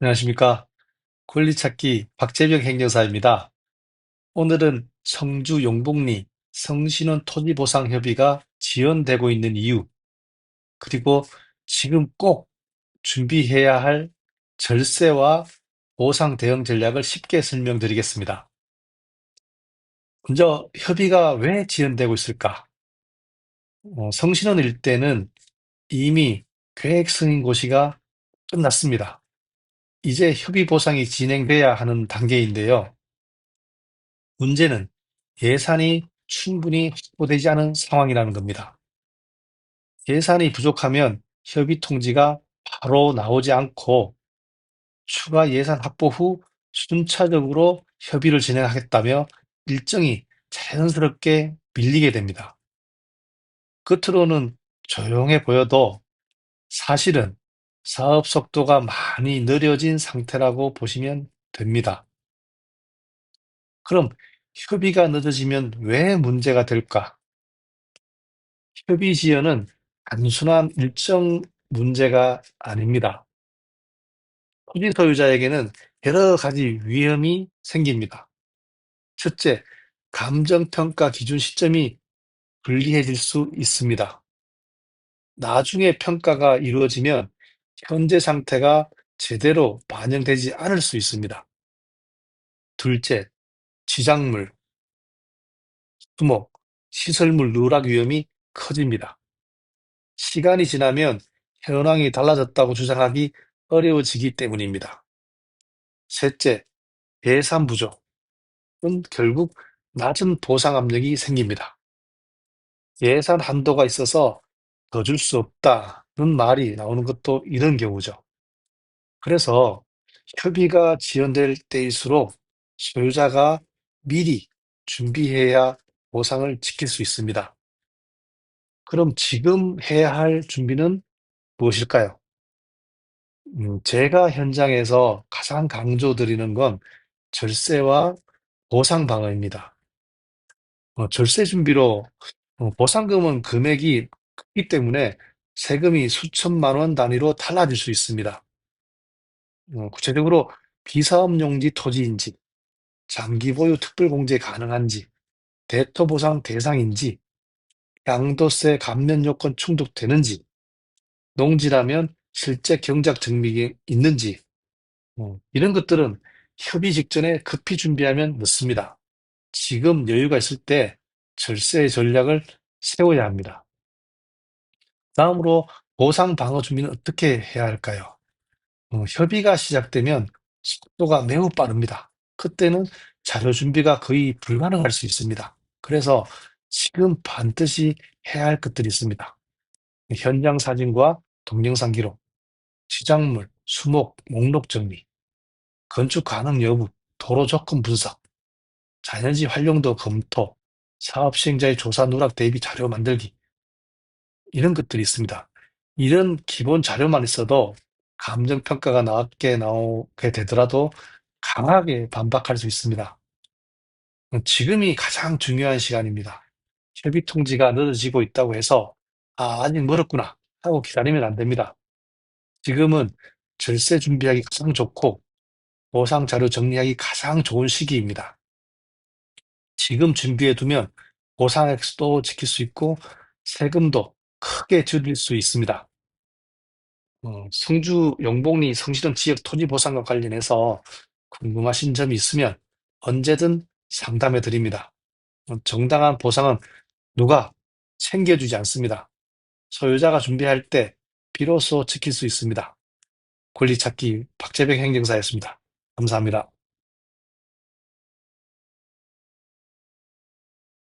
안녕하십니까. 권리찾기 박재병 행정사입니다. 오늘은 성주 용복리 성신원 토지보상협의가 지연되고 있는 이유, 그리고 지금 꼭 준비해야 할 절세와 보상 대응 전략을 쉽게 설명드리겠습니다. 먼저 협의가 왜 지연되고 있을까? 어, 성신원 일대는 이미 계획 승인 고시가 끝났습니다. 이제 협의 보상이 진행돼야 하는 단계인데요. 문제는 예산이 충분히 확보되지 않은 상황이라는 겁니다. 예산이 부족하면 협의 통지가 바로 나오지 않고 추가 예산 확보 후 순차적으로 협의를 진행하겠다며 일정이 자연스럽게 밀리게 됩니다. 겉으로는 조용해 보여도 사실은 사업 속도가 많이 느려진 상태라고 보시면 됩니다. 그럼 협의가 늦어지면 왜 문제가 될까? 협의 지연은 단순한 일정 문제가 아닙니다. 토지 소유자에게는 여러 가지 위험이 생깁니다. 첫째, 감정평가 기준 시점이 불리해질 수 있습니다. 나중에 평가가 이루어지면 현재 상태가 제대로 반영되지 않을 수 있습니다. 둘째, 지작물, 수목, 시설물 누락 위험이 커집니다. 시간이 지나면 현황이 달라졌다고 주장하기 어려워지기 때문입니다. 셋째, 예산 부족은 결국 낮은 보상 압력이 생깁니다. 예산 한도가 있어서 더 줄 수 없다는 말이 나오는 것도 이런 경우죠. 그래서 협의가 지연될 때일수록 소유자가 미리 준비해야 보상을 지킬 수 있습니다. 그럼 지금 해야 할 준비는 무엇일까요? 음, 제가 현장에서 가장 강조드리는 건 절세와 보상 방어입니다. 어, 절세 준비로 어, 보상금은 금액이 크기 때문에 세금이 수천만 원 단위로 달라질 수 있습니다. 어, 구체적으로 비사업용지 토지인지, 장기 보유 특별공제 가능한지, 대토 보상 대상인지, 양도세 감면 요건 충족되는지, 농지라면 실제 경작 증빙이 있는지, 어, 이런 것들은 협의 직전에 급히 준비하면 늦습니다. 지금 여유가 있을 때 절세 전략을 세워야 합니다. 다음으로 보상 방어 준비는 어떻게 해야 할까요? 어, 협의가 시작되면 속도가 매우 빠릅니다. 그때는 자료 준비가 거의 불가능할 수 있습니다. 그래서 지금 반드시 해야 할 것들이 있습니다. 현장 사진과 동영상 기록, 시작물, 수목, 목록 정리, 건축 가능 여부, 도로 조건 분석, 자연지 활용도 검토, 사업 시행자의 조사 누락 대비 자료 만들기 이런 것들이 있습니다. 이런 기본 자료만 있어도 감정평가가 낮게 나오게 되더라도 강하게 반박할 수 있습니다. 지금이 가장 중요한 시간입니다. 협의 통지가 늦어지고 있다고 해서 아, 아직 멀었구나 하고 기다리면 안 됩니다. 지금은 절세 준비하기 가장 좋고 보상 자료 정리하기 가장 좋은 시기입니다. 지금 준비해 두면 보상액도 지킬 수 있고 세금도 크게 줄일 수 있습니다. 어, 성주 영봉리 성시동 지역 토지 보상과 관련해서 궁금하신 점이 있으면 언제든 상담해 드립니다. 어, 정당한 보상은 누가 챙겨주지 않습니다. 소유자가 준비할 때 비로소 지킬 수 있습니다. 권리찾기 박재백 행정사였습니다. 감사합니다.